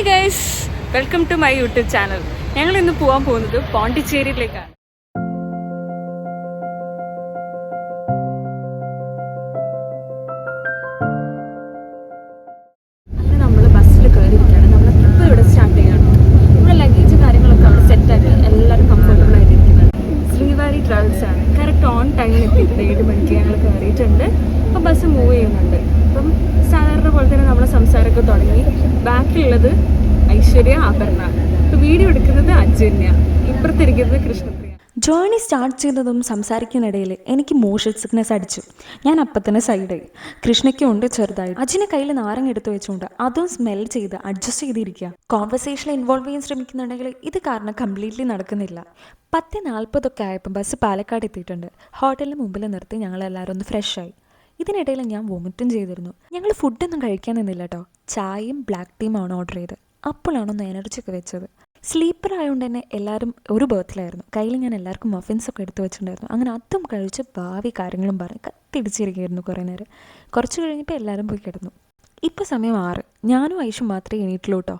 Hi guys welcome to my YouTube channel ഞങ്ങൾ ഇന്ന് പോകാൻ പോകുന്നത് പോണ്ടിച്ചേരിയിലേക്കാണ്. ബാക്കിലുള്ളത് ഐശ്വര്യ ആഭരണ. വീഡിയോ എടുക്കുന്നത് അജന്യ ഇപ്പുറത്തിരിക്കുന്നത് കൃഷ്ണപ്രിയ. ജേണി സ്റ്റാർട്ട് ചെയ്തതും സംസാരിക്കുന്നിടയിൽ എനിക്ക് മോഷൻ സിക്നസ് അടിച്ചു. ഞാൻ അപ്പം തന്നെ സൈഡായി കൃഷ്ണയ്ക്കും ഉണ്ട് ചെറുതായി അജിനെ കയ്യിൽ നാരങ്ങ എടുത്തു വെച്ചുകൊണ്ട് അതും സ്മെൽ ചെയ്ത് അഡ്ജസ്റ്റ് ചെയ്തിരിക്കുക. കോൺവെർസേഷനിൽ ഇൻവോൾവ് ചെയ്യാൻ ശ്രമിക്കുന്നുണ്ടെങ്കിൽ ഇത് കാരണം കംപ്ലീറ്റ്ലി നടക്കുന്നില്ല. പത്ത് നാൽപ്പതൊക്കെ ആയപ്പോൾ ബസ് പാലക്കാട് എത്തിയിട്ടുണ്ട്. ഹോട്ടലിന് മുമ്പിൽ നിർത്തി ഞങ്ങളെല്ലാവരും ഒന്ന് ഫ്രഷായി ഇതിനിടയിൽ ഞാൻ വോമിറ്റും ചെയ്തിരുന്നു. ഞങ്ങൾ ഫുഡൊന്നും കഴിക്കാൻ നിന്നില്ല കേട്ടോ ചായയും ബ്ലാക്ക് ടീമാണ് ഓർഡർ ചെയ്ത് അപ്പോഴാണ് ഒന്ന് എനർജി ഒക്കെ വെച്ചത്. സ്ലീപ്പർ ആയതുകൊണ്ട് തന്നെ എല്ലാവരും ഒരു ബേർത്തിലായിരുന്നു കയ്യിൽ ഞാൻ എല്ലാവർക്കും മഫിൻസ് ഒക്കെ എടുത്ത് വെച്ചിട്ടുണ്ടായിരുന്നു. അങ്ങനെ അതും കഴിച്ച് ഭാവി കാര്യങ്ങളും പറഞ്ഞ് കത്തിടിച്ചിരിക്കുകയായിരുന്നു കുറേ നേരം. കുറച്ച് കഴിഞ്ഞപ്പോൾ എല്ലാവരും പോയി കിടന്നു. ഇപ്പോൾ സമയം ആറ്. ഞാനും ഐഷും മാത്രമേ എണീറ്റുള്ളൂ കേട്ടോ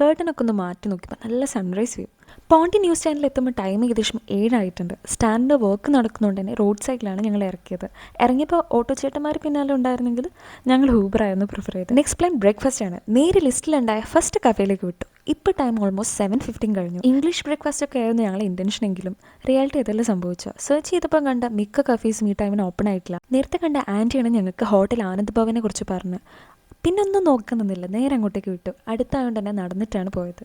കേട്ടനൊക്കെ ഒന്ന് മാറ്റി നോക്കിയപ്പോൾ നല്ല സൺറൈസ് വ്യൂ പോണ്ടി ന്യൂസ് സ്റ്റാൻഡിൽ എത്തുമ്പോൾ ടൈം ഏകദേശം ഏഴായിട്ടുണ്ട്. സ്റ്റാൻഡിന്റെ വർക്ക് നടക്കുന്നതുകൊണ്ട് തന്നെ റോഡ് സൈഡിലാണ് ഞങ്ങൾ ഇറക്കിയത്. ഇറങ്ങിയപ്പോൾ ഓട്ടോ ചേട്ടന്മാർ പിന്നാലെ ഉണ്ടായിരുന്നെങ്കിൽ ഞങ്ങൾ ഹൂബറായിരുന്നു പ്രിഫർ ചെയ്തത്. നെക്സ്റ്റ് പ്ലാൻ ബ്രേക്ക്ഫാസ്റ്റ് ആണ്. നേരെ ലിസ്റ്റിലുണ്ടായ ഫസ്റ്റ് കഫേയിലേക്ക് വിട്ടു. ഇപ്പോൾ ടൈം ഓൾമോസ്റ്റ് സെവൻ ഫിഫ്റ്റീൻ കഴിഞ്ഞു. ഇംഗ്ലീഷ് ബ്രേക്ക്ഫാസ്റ്റ് ഒക്കെ ആയിരുന്നു ഞങ്ങൾ ഇന്റൻഷൻ എങ്കിലും. റിയാലിറ്റി ഇതെല്ലാം സംഭവിച്ചു സെർച്ച് ചെയ്തപ്പോൾ കണ്ട മിക്ക കഫേസും ഈ ടൈമിന് ഓപ്പൺ ആയിട്ടില്ല. നേരത്തെ കണ്ട ആന്റിയാണ് ഞങ്ങൾക്ക് ഹോട്ടൽ ആനന്ദ് ഭവനെ കുറിച്ച് പറഞ്ഞ് പിന്നൊന്നും നോക്കുന്നില്ല. നേരെ അങ്ങോട്ടേക്ക് വിട്ടു. അടുത്തായതുകൊണ്ട് തന്നെ നടന്നിട്ടാണ് പോയത്.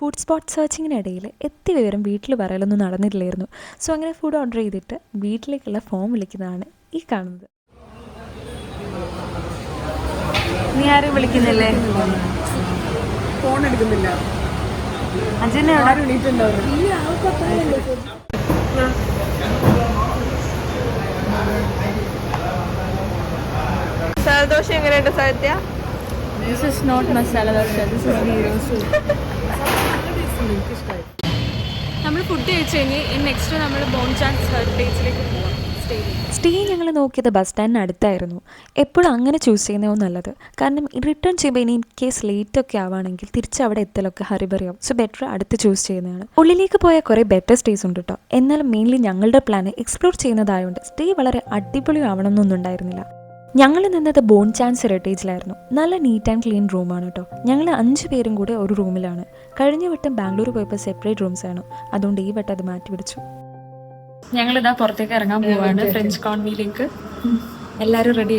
ഫുഡ് സ്പോട്ട് സെർച്ചിങ്ങിനിടയിൽ എത്തി വിവരം വീട്ടിൽ പറയലൊന്നും നടന്നിട്ടില്ലായിരുന്നു. സോ അങ്ങനെ ഫുഡ് ഓർഡർ ചെയ്തിട്ട് വീട്ടിലേക്കുള്ള ഫോം വിളിക്കുന്നതാണ് ഈ കാണുന്നത്. നീ ആരും വിളിക്കുന്നില്ലേ ഫോൺ എടുക്കുന്നില്ല എണീറ്റുണ്ടാവും സന്തോഷം എങ്ങനെയുണ്ട് Sathya this is not masala dosa. This is നമ്മൾ ഫുഡ് കഴിച്ചു കഴിഞ്ഞ് നെക്സ്റ്റ് നമ്മൾ ബോൺ ചാൻസ് ഹെറിറ്റേജിലേക്ക് പോവാം. സ്റ്റേ ഞങ്ങൾ നോക്കിയത് ബസ് സ്റ്റാൻഡിന് അടുത്തായിരുന്നു. എപ്പോഴും അങ്ങനെ ചൂസ് ചെയ്യുന്നതോ നല്ലത്. കാരണം റിട്ടേൺ ചെയ്യുമ്പോൾ ഇനി ഇൻ കേസ് ലേറ്റ് ഒക്കെ ആവുകയാണെങ്കിൽ തിരിച്ച് അവിടെ എത്തലൊക്കെ ഹറിബറിയാവും സോ ബെറ്റർ അടുത്ത് ചൂസ് ചെയ്യുന്നതാണ്. ഉള്ളിലേക്ക് പോയ കുറേ ബെറ്റർ സ്റ്റേസ് ഉണ്ട് കേട്ടോ എന്നാലും മെയിൻലി ഞങ്ങളുടെ പ്ലാൻ എക്സ്പ്ലോർ ചെയ്യുന്നതായതുകൊണ്ട് സ്റ്റേ വളരെ അടിപൊളി ആവണമെന്നൊന്നും ഉണ്ടായിരുന്നില്ല. ഞങ്ങൾ നിന്നത് ബോൺ ചാൻസ് ഹെറിറ്റേജിലായിരുന്നു നല്ല നീറ്റ് ആൻഡ് ക്ലീൻ റൂമാണ് കേട്ടോ ഞങ്ങൾ അഞ്ച് പേരും കൂടെ ഒരു റൂമിലാണ് കഴിഞ്ഞ വട്ടം ബാംഗ്ലൂർ പോയപ്പോൾ സെപ്പറേറ്റ് റൂംസ് ആണ്. അതുകൊണ്ട് ഈ വട്ടം അത് മാറ്റി പിടിച്ചു. ഞങ്ങൾ ഇതാ പുറത്തേക്ക് ഇറങ്ങാൻ പോവാണ്. ഫ്രഞ്ച് കോൺവിയിലേക്ക് എല്ലാരും റെഡി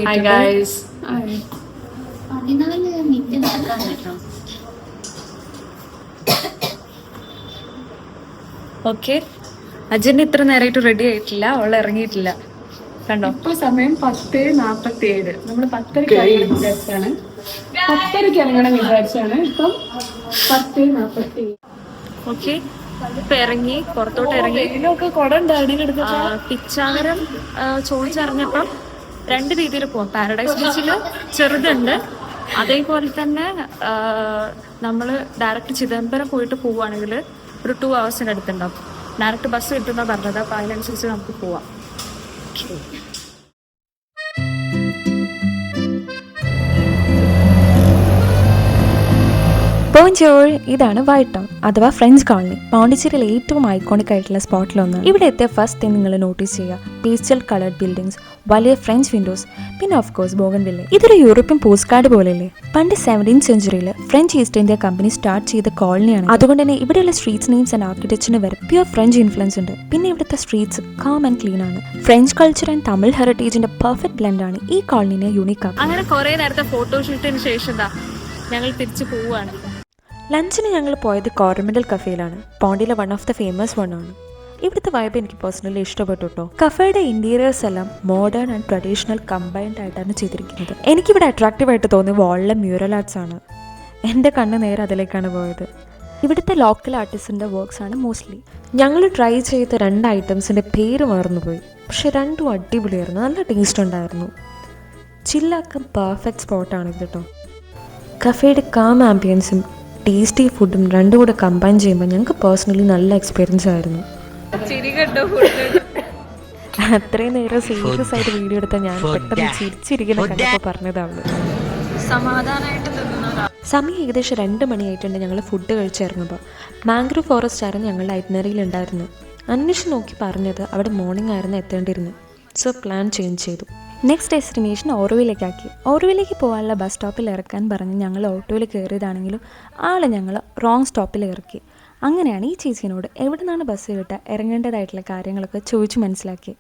ഓക്കെ അജന് ഇത്ര നേരമായിട്ട് റെഡി ആയിട്ടില്ല. അവൾ ഇറങ്ങിയിട്ടില്ല. കണ്ടോ? ഇപ്പൊ സമയം പത്ത് നാപ്പത്തി ഏഴ് നമ്മൾ പത്തരക്ക് ഇറങ്ങണം വിചാരിച്ചാണ് പത്തരക്ക് ഇറങ്ങണം വിചാരിച്ചാണ് ഇപ്പം പത്ത് നാപ്പത്തി ഓക്കെ. ഇപ്പൊ ഇറങ്ങി പുറത്തോട്ട് ഇറങ്ങി. ഇതിലൊക്കെ കുട ആ, ചോദിച്ചറിഞ്ഞപ്പം രണ്ട് രീതിയിൽ പോവാം. പാരഡൈസ് ബീച്ചിൽ ചെറുതുണ്ട്. അതേപോലെ തന്നെ നമ്മൾ ഡയറക്റ്റ് ചിദംബരം പോയിട്ട് പോവുകയാണെങ്കിൽ ഒരു ടു ഹവേഴ്സിന്റെ അടുത്തുണ്ടാവും. ഡയറക്റ്റ് ബസ് കിട്ടുന്ന പറഞ്ഞത്. അപ്പോൾ അതിനനുസരിച്ച് നമുക്ക് പോവാം. Okay. പോഞ്ചോൾ ഇതാണ് ടൗൺ അഥവാ ഫ്രഞ്ച് കോളനി പോണ്ടിച്ചേരിയിലെ ഏറ്റവും ഐക്കോണിക് ആയിട്ടുള്ള സ്പോട്ടിലൊന്ന് ഇവിടെ എത്തിയ ഫസ്റ്റ് തിങ് നിങ്ങൾ നോട്ടീസ് ചെയ്യുക പേസ്റ്റൽ കളർഡ് ബിൽഡിംഗ്സ് വലിയ ഫ്രഞ്ച് വിൻഡോസ് പിന്നെ ഓഫ് കോഴ്സ് ബോഗൻ വില്ലേ ഇതൊരു യൂറോപ്യൻ പോസ്റ്റ് കാർഡ് പോലെയല്ലേ? പണ്ട് seventeen സെഞ്ചുറിയിൽ French East India company start ചെയ്ത കോളനിയാണ് അതുകൊണ്ട് തന്നെ ഇവിടെയുള്ള സ്ട്രീറ്റ്സ് നെയിംസ് ആൻഡ് ആർക്കിടെക്ചറിന് വരെ പ്യുവർ ഫ്രഞ്ച് ഇൻഫ്ലുവൻസ് ഉണ്ട്. പിന്നെ ഇവിടുത്തെ സ്ട്രീറ്റ്സ് കാം ആൻഡ് ക്ലീൻ ആണ്. ഫ്രഞ്ച് കൾച്ചർ ആൻഡ് തമിഴ് ഹെറിറ്റേജിന്റെ പെർഫെക്റ്റ് ബ്ലെൻഡ് ആണ് ഈ കോളനിനെ യൂണിക് ആക്കുന്നത്. അങ്ങനെ കുറെ നേരത്തെ ഫോട്ടോഷൂട്ടിന് ശേഷം ഞങ്ങൾ തിരിച്ചു പോവുകയാണ്. ലഞ്ചിന് ഞങ്ങൾ പോയത് കോറമെന്റൽ കഫേയിലാണ് പോണ്ടിയിലെ one of the famous one ആണ്. ഇവിടുത്തെ വൈബ് എനിക്ക് പേഴ്സണലി ഇഷ്ടപ്പെട്ടു കേട്ടോ കഫേയുടെ ഇന്റീരിയേഴ്സ് എല്ലാം മോഡേൺ ആൻഡ് ട്രഡീഷണൽ കമ്പൈൻഡ് ആയിട്ടാണ് ചെയ്തിരിക്കുന്നത്. എനിക്കിവിടെ അട്രാക്റ്റീവ് ആയിട്ട് തോന്നിയ വാളിലെ മ്യൂറൽ ആർട്സ് ആണ്. എന്റെ കണ്ണ് നേരെ അതിലേക്കാണ് പോയത്. ഇവിടുത്തെ ലോക്കൽ ആർട്ടിസ്റ്റിന്റെ വർക്ക്സ് ആണ് മോസ്റ്റ്ലി ഞങ്ങൾ ട്രൈ ചെയ്ത രണ്ട് ഐറ്റംസിന്റെ പേര് മറന്നുപോയി. പക്ഷെ രണ്ടും അടിപൊളിയായിരുന്നു. നല്ല ടേസ്റ്റ് ഉണ്ടായിരുന്നു. ചില്ലാക്കാൻ പെർഫെക്റ്റ് സ്പോട്ടാണ് ഇത് കേട്ടോ കഫേയുടെ കാം ആംബിയൻസും ടേസ്റ്റി ഫുഡും രണ്ടും കൂടെ കമ്പൈൻ ചെയ്യുമ്പോൾ ഞങ്ങൾക്ക് പേഴ്സണലി നല്ല എക്സ്പീരിയൻസ് ആയിരുന്നു. അത്രയും നേരം സീരിയസ് ആയിട്ട് വീഡിയോ എടുത്ത ഞാൻ പെട്ടെന്ന് ചിരിച്ചിരിക്കുന്ന കണ്ടപ്പോൾ പറഞ്ഞതാണ്. സമയം ഏകദേശം രണ്ട് മണിയായിട്ടുണ്ട് ഞങ്ങൾ ഫുഡ് കഴിച്ചിറങ്ങുമ്പോൾ മാംഗ്രൂവ് ഫോറസ്റ്റ് ആയിരുന്നു ഞങ്ങളുടെ ഐറ്റിനറിയിൽ ഉണ്ടായിരുന്നു അന്വേഷിച്ച് നോക്കി പറഞ്ഞത് അവിടെ മോർണിംഗ് ആയിരുന്നു എത്തേണ്ടിയിരുന്നു സോ പ്ലാൻ ചേഞ്ച് ചെയ്തു. നെക്സ്റ്റ് ഡെസ്റ്റിനേഷൻ ഓർവിലേക്കാക്കി. ഓർവിലേക്ക് പോകാനുള്ള ബസ് സ്റ്റോപ്പിൽ ഇറക്കാൻ പറഞ്ഞ് ഞങ്ങൾ ഓട്ടോയിൽ കയറിയതാണെങ്കിലും ആൾ ഞങ്ങൾ റോങ് സ്റ്റോപ്പിൽ ഇറക്കി. അങ്ങനെയാണ് ഈ ചേച്ചിനോട് എവിടെ നിന്നാണ് ബസ് കിട്ടുക ഇറങ്ങേണ്ടതായിട്ടുള്ള കാര്യങ്ങളൊക്കെ ചോദിച്ചു മനസ്സിലാക്കി.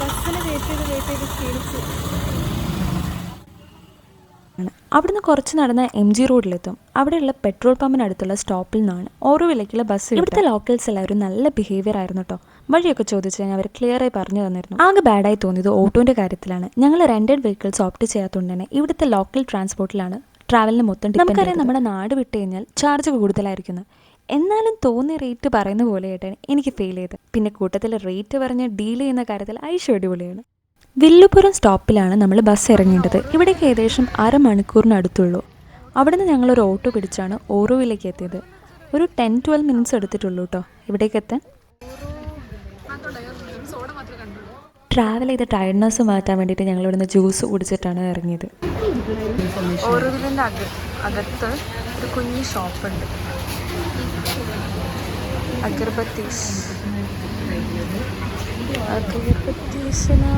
ബസ്സിന് വെയിറ്റ് ചെയ്ത് വെയിറ്റ് ചെയ്ത് ക്ഷീണിച്ചു. അവിടുന്ന് കുറച്ച് നടന്ന എം ജി റോഡിലെത്തും. അവിടെയുള്ള പെട്രോൾ പമ്പിനടുത്തുള്ള സ്റ്റോപ്പിൽ നിന്നാണ് ഓരോ വിലയ്ക്കുള്ള ബസ് ഇവിടുത്തെ ലോക്കൽസ് എല്ലാവരും നല്ല ബിഹേവിയർ ആയിരുന്നു കേട്ടോ വഴിയൊക്കെ ചോദിച്ചു കഴിഞ്ഞാൽ അവർ ക്ലിയർ ആയി പറഞ്ഞു തന്നിരുന്നു. ആകെ ബാഡായി തോന്നിയത് ഓട്ടോന്റെ കാര്യത്തിലാണ്. ഞങ്ങൾ റെന്റഡ് വെഹിക്കിൾസ് ഓപ്റ്റ് ചെയ്യാത്തതുകൊണ്ട് തന്നെ ഇവിടുത്തെ ലോക്കൽ ട്രാൻസ്പോർട്ടിലാണ് ട്രാവലിന് മൊത്തം നമുക്കറിയാം നമ്മുടെ നാട് വിട്ട് കഴിഞ്ഞാൽ ചാർജ് കൂടുതലായിരിക്കുന്നു. എന്നാലും തോന്നിയ റേറ്റ് പറയുന്ന പോലെയായിട്ടാണ് എനിക്ക് ഫീൽ ചെയ്തത്. പിന്നെ കൂട്ടത്തിൽ റേറ്റ് പറഞ്ഞ് ഡീൽ ചെയ്യുന്ന കാര്യത്തിൽ ഐഷ് അടിപൊളിയാണ്. വില്ലുപുരം സ്റ്റോപ്പിലാണ് നമ്മൾ ബസ് ഇറങ്ങേണ്ടത്. ഇവിടേക്ക് ഏകദേശം അരമണിക്കൂറിനടുത്തുള്ളൂ. അവിടുന്ന് ഞങ്ങൾ ഒരു ഓട്ടോ പിടിച്ചാണ് ഓറോവിലേക്ക് എത്തിയത്. ഒരു ടെൻ ട്വൽവ് മിനിറ്റ്സ് എടുത്തിട്ടുള്ളൂ കേട്ടോ ഇവിടേക്ക് എത്താൻ. ട്രാവൽ ചെയ്ത ടയർഡ്നെസ് മാറ്റാൻ വേണ്ടിയിട്ട് ഞങ്ങൾ ഇവിടുന്ന് ജ്യൂസ് കുടിച്ചിട്ടാണ് ഇറങ്ങിയത്. അകത്ത് ഒരു കുഞ്ഞു ഷോപ്പുണ്ട്. അഗർബത്തീസ് അഗർബത്തീസിന്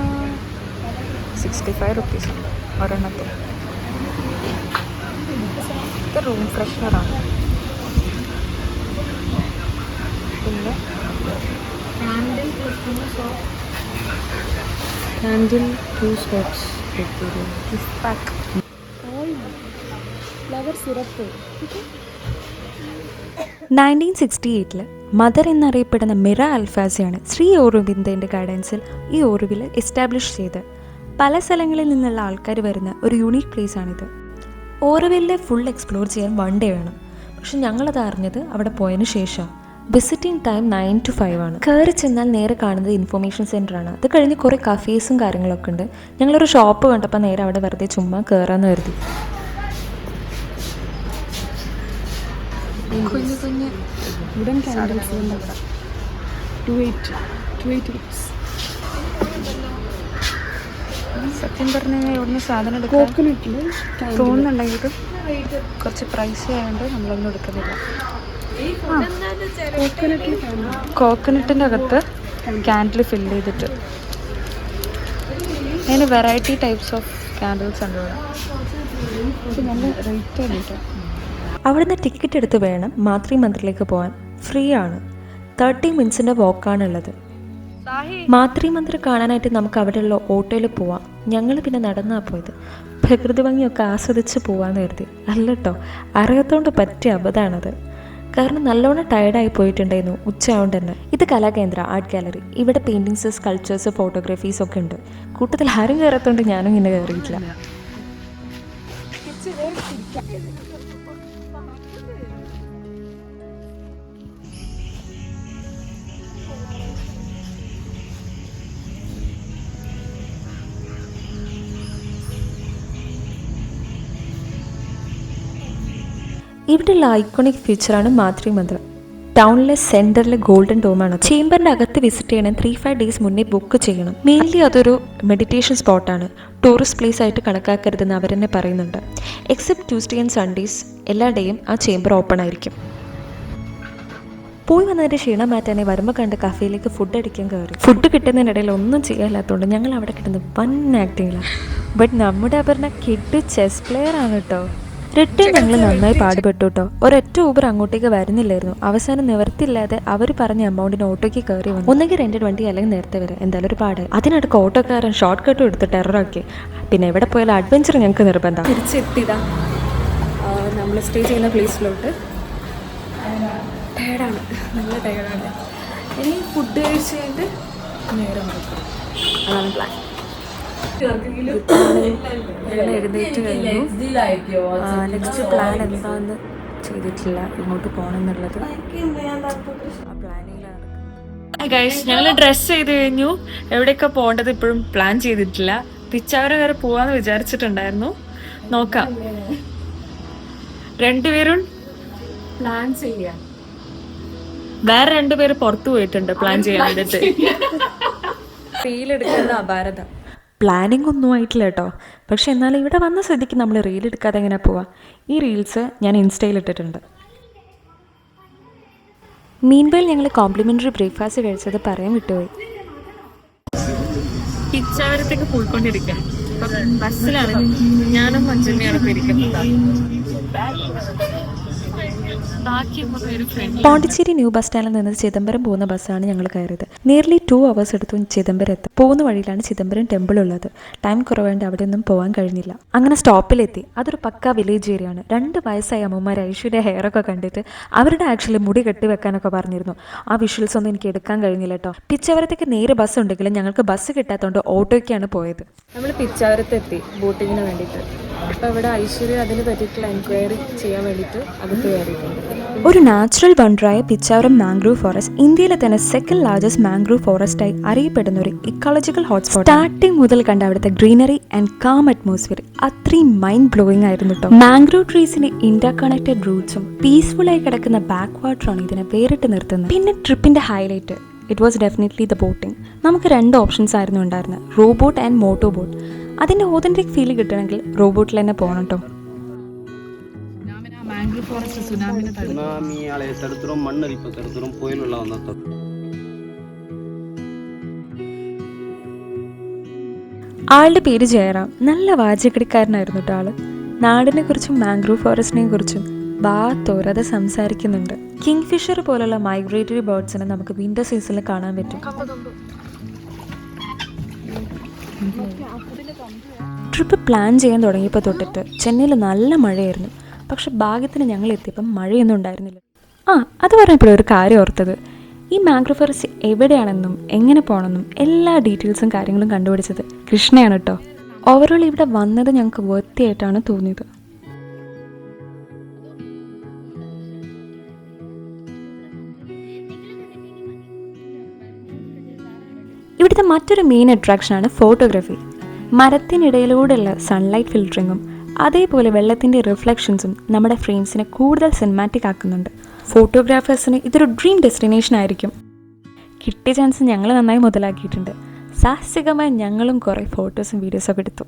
സിക്സ്റ്റി ഫൈവ് റുപ്പീസ് ഉണ്ട് ഇത് റൂം ഫ്രഷ്നറാണ് പിന്നെ handle to gift pack flower syrup nineteen sixty എയ്റ്റിൽ mother എന്നറിയപ്പെടുന്ന മിറ അൽഫാസിയാണ് ശ്രീ ഓറുബിന്ദന്റെ ഗൈഡൻസിൽ ഈ ഓറുവിൽ എസ്റ്റാബ്ലിഷ് ചെയ്ത് പല സ്ഥലങ്ങളിൽ നിന്നുള്ള ആൾക്കാർ വരുന്ന ഒരു യുണീക്ക് പ്ലേസ് ആണിത്. ഓറുവില്ലെ ഫുൾ എക്സ്പ്ലോർ ചെയ്യാൻ വൺ ഡേ വേണം. പക്ഷെ ഞങ്ങളത് അറിഞ്ഞത് അവിടെ പോയതിനു ശേഷം visiting time nine to five ആണ്. കയറി ചെന്നാൽ നേരെ കാണുന്നത് ഇൻഫർമേഷൻ സെന്റർ ആണ്. അത് കഴിഞ്ഞ് കുറേ കഫേസും കാര്യങ്ങളൊക്കെ ഉണ്ട്. ഞങ്ങളൊരു ഷോപ്പ് കണ്ടപ്പോൾ നേരെ അവിടെ വെറുതെ ചുമ്മാ കയറാന്ന് കരുതി. കുഞ്ഞു കുഞ്ഞ്. ഉടൻ candles two eight two eight rupees സത്യം പറഞ്ഞു കഴിഞ്ഞാൽ ഇവിടുന്ന് സാധനം എടുക്കാൻ കോക്കനട്ടിൽ തോന്നുന്നുണ്ടെങ്കിലും കുറച്ച് പ്രൈസ് ആയതുകൊണ്ട് നമ്മളൊന്നും എടുക്കുന്നില്ല. കോക്കനട്ടിന്റെ അകത്ത് ക്യാൻഡിൽ ഫില്ല് ചെയ്തിട്ട്. അതിന് വെറൈറ്റി ടൈപ്സ് ഓഫ് ക്യാൻഡിൽസ് ഉണ്ട് ഇവിടെ. നല്ല റേറ്റ് ആണ് അവിടുന്ന് ടിക്കറ്റ് എടുത്ത് വേണം മാത്രി മന്ദിറിലേക്ക് പോകാൻ ഫ്രീ ആണ്. തേർട്ടി മിനിറ്റ്സിന്റെ വാക്കാണുള്ളത് മാത്രി മന്ദിർ കാണാനായിട്ട് നമുക്ക് അവിടെയുള്ള ഓട്ടോയിൽ പോവാം. ഞങ്ങൾ പിന്നെ നടന്നാ പോയത്. പ്രകൃതി ഭംഗിയൊക്കെ ആസ്വദിച്ച് പോവാന്ന് കരുതി. അല്ലട്ടോ അറിയാത്തതുകൊണ്ട് പറ്റിയ അബദ്ധമാണത്. കാരണം നല്ലോണം ടയർഡായി പോയിട്ടുണ്ടായിരുന്നു ഉച്ചയാവുകൊണ്ട് തന്നെ. ഇത് കലാകേന്ദ്ര ആർട്ട് ഗാലറി ഇവിടെ പെയിന്റിങ്സ് സ്കൾച്ചേഴ്സ് ഫോട്ടോഗ്രാഫീസ് ഒക്കെ ഉണ്ട്. കൂട്ടത്തിൽ ആരും കയറത്തോണ്ട് ഞാനും ഇങ്ങനെ കയറിയിട്ടില്ല ഇവിടെയുള്ള ഐക്കോണിക് ഫീച്ചറാണ് മാതൃ മന്ദിർ ടൗണിലെ സെന്ററിലെ ഗോൾഡൻ ഡോമാണ് ചേംബറിന്റെ അകത്ത് വിസിറ്റ് ചെയ്യണം. ത്രീ ഫൈവ് ഡേയ്സ് മുന്നേ ബുക്ക് ചെയ്യണം. മെയിൻലി അതൊരു മെഡിറ്റേഷൻ സ്പോട്ടാണ് ടൂറിസ്റ്റ് പ്ലേസ് ആയിട്ട് കണക്കാക്കരുതെന്ന് അവർ തന്നെ പറയുന്നുണ്ട്. എക്സെപ്റ്റ് ട്യൂസ്ഡേ ആൻഡ് സൺഡേസ് എല്ലാ ഡേയും ആ ചേംബർ ഓപ്പൺ ആയിരിക്കും. പോയി വന്നതിന്റെ ക്ഷീണം മാറ്റാനെ വരുമ്പോൾ കണ്ട് കഫേയിലേക്ക് ഫുഡ് അടിക്കാൻ കയറി ഫുഡ് കിട്ടുന്നതിനിടയിൽ ഒന്നും ചെയ്യാനില്ലാത്തതുകൊണ്ട് ഞങ്ങൾ അവിടെ കിട്ടുന്നത് വൻ ആക്ടിങ്ങിലാണ് ബട്ട് നമ്മുടെ അപർണ കിഡ് ചെസ് പ്ലെയർ ആണ് കേട്ടോ റിട്ടേൺ ഞങ്ങൾ നന്നായി പാടുപെട്ടു കേട്ടോ ഒരൊറ്റ ഊബർ അങ്ങോട്ടേക്ക് വരുന്നില്ലായിരുന്നു. അവസാനം നിവർത്തില്ലാതെ അവർ പറഞ്ഞ എമൗണ്ടിന് ഓട്ടോയ്ക്ക് കയറി വന്നു. ഒന്നെങ്കിൽ റെന്റഡ് വണ്ടി അല്ലെങ്കിൽ നേരത്തെ വരെ. എന്തായാലും ഒരു പാട്. അതിനടുക്ക് ഓട്ടോക്കാരൻ ഷോർട്ട് കട്ടും എടുത്ത് ടെററാക്കി പിന്നെ എവിടെ പോയാലും അഡ്വഞ്ചർ ഞങ്ങൾക്ക് നിർബന്ധം. നമ്മൾ സ്റ്റേ ചെയ്യുന്ന പ്ലേസിലോട്ട് ടയർഡാണ് നല്ല ടയർഡാണ് ഇനി ഫുഡ് കഴിച്ച് കഴിഞ്ഞിട്ട് നേരം അതാണ് പ്ലാൻ ഞങ്ങൾ എഴുന്നേറ്റ് കഴിഞ്ഞു. നെക്സ്റ്റ് പ്ലാൻ എന്താന്ന് ചെയ്തിട്ടില്ല. ഇങ്ങോട്ട് പോകണം എന്നുള്ളത് പ്ലാനിങ്ങിലാണ് ഗൈസ് ഞങ്ങൾ ഡ്രസ് ചെയ്ത് കഴിഞ്ഞു. എവിടെയൊക്കെ പോകേണ്ടത് ഇപ്പോഴും പ്ലാൻ ചെയ്തിട്ടില്ല. പിച്ചാവര വരെ പോവാന്ന് വിചാരിച്ചിട്ടുണ്ടായിരുന്നു. നോക്കാം. രണ്ടുപേരും പ്ലാൻ ചെയ്യാൻ വേറെ രണ്ടുപേര് പുറത്തു പോയിട്ടുണ്ട് പ്ലാൻ ചെയ്യാൻ വേണ്ടിട്ട്. ഫീൽ എടുക്കുന്ന അപാരത. പ്ലാനിങ് ഒന്നും ആയിട്ടില്ല കേട്ടോ. പക്ഷെ എന്നാലും ഇവിടെ വന്ന സ്ഥിതിക്ക് നമ്മൾ റീൽ എടുക്കാതെ എങ്ങനെ പോവാ? ഈ റീൽസ് ഞാൻ ഇൻസ്റ്റയിൽ ഇട്ടിട്ടുണ്ട്. മീൻവെൽ ഞങ്ങൾ കോംപ്ലിമെന്ററി ബ്രേക്ക്ഫാസ്റ്റ് കഴിച്ചത് പറയാൻ വിട്ടുപോയി. ബസ്സിലാണ്. ഞാനും മഞ്ചമ്മയാണ് ഇപ്പൊ പോണ്ടിച്ചേരി ന്യൂ ബസ് സ്റ്റാൻഡിൽ നിന്ന് ചിദംബരം പോകുന്ന ബസ്സാണ് ഞങ്ങൾ കയറിയത്. നിയർലി ടു അവേഴ്സ് എടുത്തു ചിദംബരം എത്താം. പോകുന്ന വഴിയിലാണ് ചിദംബരം ടെമ്പിൾ ഉള്ളത്. ടൈം കുറവുണ്ട് അവിടെ ഒന്നും പോകാൻ കഴിഞ്ഞില്ല. അങ്ങനെ സ്റ്റോപ്പിലെത്തി അതൊരു പക്ക വില്ലേജ് ഏരിയ ആണ്. രണ്ട് വയസ്സായ അമ്മമാർ ഐശ്വര്യ ഹെയറൊക്കെ കണ്ടിട്ട് അവരുടെ ആക്ച്വലി മുടി കെട്ടി വെക്കാനൊക്കെ പറഞ്ഞിരുന്നു. ആ വിഷ്വൽസ് ഒന്നും എനിക്ക് എടുക്കാൻ കഴിഞ്ഞില്ല കേട്ടോ പിച്ചവരത്തേക്ക് നേരെ ബസ് ഉണ്ടെങ്കിലും ഞങ്ങൾക്ക് ബസ് കിട്ടാത്തതുകൊണ്ട് ഓട്ടോയ്ക്കാണ് പോയത്. നമ്മൾ പിച്ചവരത്തെത്തി. ബോട്ടിങ്ങിന് വേണ്ടിയിട്ട്. അപ്പോൾ ഇവിടെ ഐശ്വര്യ അതിനെ പറ്റിയിട്ടുള്ള എൻക്വയറി ചെയ്യാൻ വേണ്ടിയിട്ട് അത് കയറിയിട്ടുണ്ട്. ഒരു നാച്ചുറൽ വണ്ടറായ പിച്ചാവരം മാംഗ്രൂവ് ഫോറസ്റ്റ് ഇന്ത്യയിലെ തന്നെ സെക്കൻഡ് ലാർജസ്റ്റ് മാംഗ്രൂവ് ഫോറസ്റ്റായി അറിയപ്പെടുന്ന ഒരു ഇക്കോളജിക്കൽ ഹോട്ട്സ്പോട്ട് സ്റ്റാർട്ടിംഗ് മുതൽ കണ്ട അവിടുത്തെ ഗ്രീനറി ആൻഡ് കാം അറ്റ്മോസ്ഫിയർ അത്രയും മൈൻഡ് ബ്ലോയിങ് ആയിരുന്നു കേട്ടോ മാംഗ്രൂവ് ട്രീസിന്റെ ഇന്റർ കണക്റ്റഡ് റൂട്ട്സും പീസ്ഫുൾ ആയി കിടക്കുന്ന ബാക്ക് വാട്ടറാണ് ഇതിനെ വേറിട്ട് നിർത്തുന്നത്. പിന്നെ ട്രിപ്പിന്റെ highlight it was definitely the boating നമുക്ക് രണ്ട് ഓപ്ഷൻസ് ആയിരുന്നു ഉണ്ടായിരുന്നത് row boat and motor boat അതിന്റെ ഓതന്റിക് ഫീൽ കിട്ടണമെങ്കിൽ റോബോട്ടിൽ തന്നെ പോകണം കേട്ടോ മണ്ണരിപ്പ് ആളുടെ പേര് ജയറാം. നല്ല വാചകടിക്കാരനായിരുന്നു കേട്ടോ ആൾ. നാടിനെ കുറിച്ചും മാംഗ്രൂവ് ഫോറസ്റ്റിനെ കുറിച്ചും ബാത്തോരത് സംസാരിക്കുന്നുണ്ട്. കിങ് ഫിഷർ പോലുള്ള മൈഗ്രേറ്ററി ബേർഡ്സിനെ നമുക്ക് വിന്റർ സീസണിൽ കാണാൻ പറ്റും. ട്രിപ്പ് പ്ലാൻ ചെയ്യാൻ തുടങ്ങിയപ്പോൾ തൊട്ടിട്ട് ചെന്നൈയിൽ നല്ല മഴയായിരുന്നു. പക്ഷെ ഭാഗ്യത്തിന് ഞങ്ങൾ എത്തിയപ്പം മഴയൊന്നും ഉണ്ടായിരുന്നില്ല. ആ അത് പറഞ്ഞപ്പോഴും ഒരു കാര്യം ഓർത്തത്. ഈ മാംഗ്രൂവ് എവിടെയാണെന്നും എങ്ങനെ പോകണമെന്നും എല്ലാ ഡീറ്റെയിൽസും കാര്യങ്ങളും കണ്ടുപിടിച്ചത് കൃഷ്ണയാണ് കേട്ടോ. ഓവറോൾ ഇവിടെ വന്നത് ഞങ്ങൾക്ക് വൃത്തിയായിട്ടാണ് തോന്നിയത്. ഇവിടുത്തെ മറ്റൊരു മെയിൻ അട്രാക്ഷനാണ് ഫോട്ടോഗ്രാഫി മരത്തിനിടയിലൂടെയുള്ള സൺലൈറ്റ് ഫിൽറ്ററിങ്ങും അതേപോലെ വെള്ളത്തിന്റെ റിഫ്ലക്ഷൻസും നമ്മുടെ ഫ്രെയിംസിനെ കൂടുതൽ സിനിമാറ്റിക് ആക്കുന്നുണ്ട്. ഫോട്ടോഗ്രാഫേഴ്സിന് ഇതൊരു ഡ്രീം ഡെസ്റ്റിനേഷൻ ആയിരിക്കും. കിട്ടിയ ചാൻസ് ഞങ്ങൾ നന്നായി മുതലാക്കിയിട്ടുണ്ട്. സാഹസികമായി ഞങ്ങളും കുറേ ഫോട്ടോസും വീഡിയോസൊക്കെ എടുത്തു.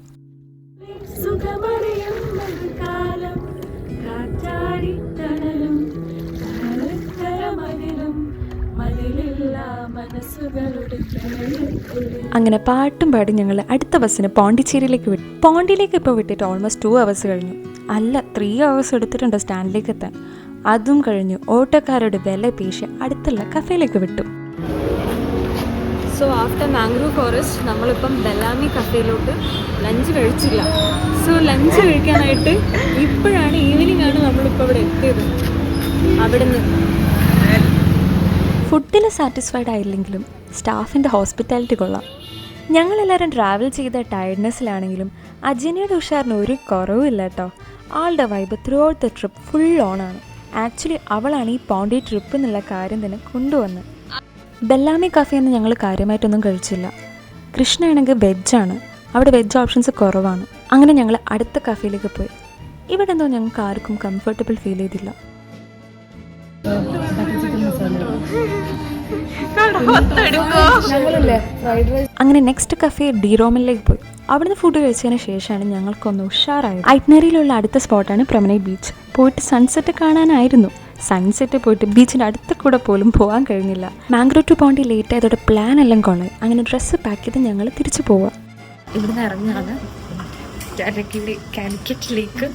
അങ്ങനെ പാട്ടും പാടി ഞങ്ങൾ അടുത്ത ബസ്സിന് പോണ്ടിച്ചേരിയിലേക്ക് വിട്ടു പോണ്ടിയിലേക്ക് ഇപ്പോൾ വിട്ടിട്ട് ഓൾമോസ്റ്റ് ടു അവേഴ്സ് കഴിഞ്ഞു. അല്ല ത്രീ അവേഴ്സ് എടുത്തിട്ടുണ്ട് സ്റ്റാൻഡിലേക്ക് എത്താൻ. അതും കഴിഞ്ഞു ഓട്ടോക്കാരുടെ വില പേശി അടുത്തുള്ള കഫേയിലേക്ക് വിട്ടു. സോ ആഫ്റ്റർ മാംഗ്രൂവ് ഫോറസ്റ്റ് നമ്മളിപ്പം ബെല്ലാമി കഫേയിലോട്ട് ലഞ്ച് കഴിച്ചില്ല. സോ ലഞ്ച് കഴിക്കാനായിട്ട് ഇപ്പോഴാണ് ഈവനിങ് ആണ് നമ്മളിപ്പോൾ ഇവിടെ എത്തിയത്. അവിടുന്ന്. ഫുഡിൽ സാറ്റിസ്ഫൈഡ് ആയില്ലെങ്കിലും സ്റ്റാഫിന്റെ ഹോസ്പിറ്റാലിറ്റി കൊള്ളാം. ഞങ്ങളെല്ലാവരും ട്രാവൽ ചെയ്ത ടയർഡ്നെസ്സിലാണെങ്കിലും അജനയുടെ ഉഷാറിന് ഒരു കുറവുമില്ല കേട്ടോ. ആളുടെ vibe throughout the trip full ഓണാണ് ആക്ച്വലി അവളാണ് ഈ പോണ്ടി ട്രിപ്പ് എന്നുള്ള കാര്യം തന്നെ കൊണ്ടുവന്നത് ബെല്ലാമി കഫേ എന്ന് ഞങ്ങൾ കാര്യമായിട്ടൊന്നും കഴിച്ചില്ല. കൃഷ്ണയാണെങ്കിൽ വെജാണ് അവിടെ വെജ് ഓപ്ഷൻസ് കുറവാണ്. അങ്ങനെ ഞങ്ങൾ അടുത്ത കഫേയിലേക്ക് പോയി. ഇവിടെ എന്തോ ഞങ്ങൾക്ക് ആർക്കും കംഫർട്ടബിൾ ഫീൽ ചെയ്തില്ല. അങ്ങനെ നെക്സ്റ്റ് കഫേ ഡിറോമിലേക്ക് പോയി. അവിടുന്ന് ഫുഡ് കഴിച്ചതിന് ശേഷമാണ് ഞങ്ങൾക്കൊന്ന് ഉഷാറായത്. ഐറ്റ്നറിയിലുള്ള അടുത്ത സ്പോട്ടാണ് പ്രമനൈ ബീച്ച് പോയിട്ട് സൺസെറ്റ് കാണാനായിരുന്നു. സൺസെറ്റ് പോയിട്ട് ബീച്ചിന്റെ അടുത്ത കൂടെ പോലും പോകാൻ കഴിഞ്ഞില്ല. മാംഗ്രോ ടു പോണ്ടി ലേറ്റ് ആയതോടെ പ്ലാൻ എല്ലാം കൊള്ളായി. അങ്ങനെ ഡ്രസ്സ് പാക്ക് ചെയ്ത് ഞങ്ങൾ തിരിച്ചു പോവാം. ഇവിടുന്ന് ഇറങ്ങാണ്. കാലിക്കറ്റിലേക്ക്.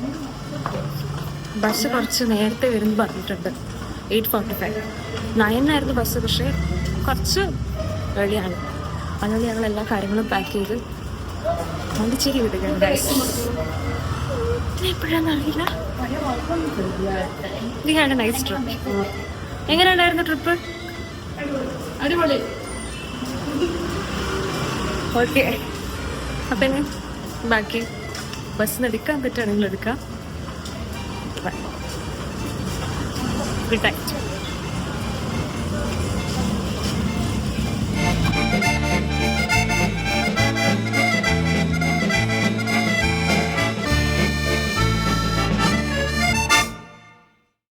ബസ് കുറച്ച് നേരത്തെ വരുമെന്ന് പറഞ്ഞിട്ടുണ്ട്. എയ്റ്റ് ഫോർട്ടി ഫൈവ് നയനായിരുന്നു ബസ് പക്ഷേ കുറച്ച് റെഡിയാണ് അതുകൊണ്ട് ഞങ്ങൾ എല്ലാ കാര്യങ്ങളും പാക്ക് ചെയ്ത് പോണ്ടിച്ചേരി വിടുകയാണ് ഗൈസ് എപ്പോഴാന്ന് അറിയില്ല. We had a nice trip എങ്ങനെ ഉണ്ടായിരുന്നു ട്രിപ്പ് അടിപൊളി. ഓക്കെ അപ്പം ഇനി ബാക്കി ബസ്സിന് എടുക്കാൻ പറ്റുകയാണെങ്കിൽ എടുക്കാം. Good night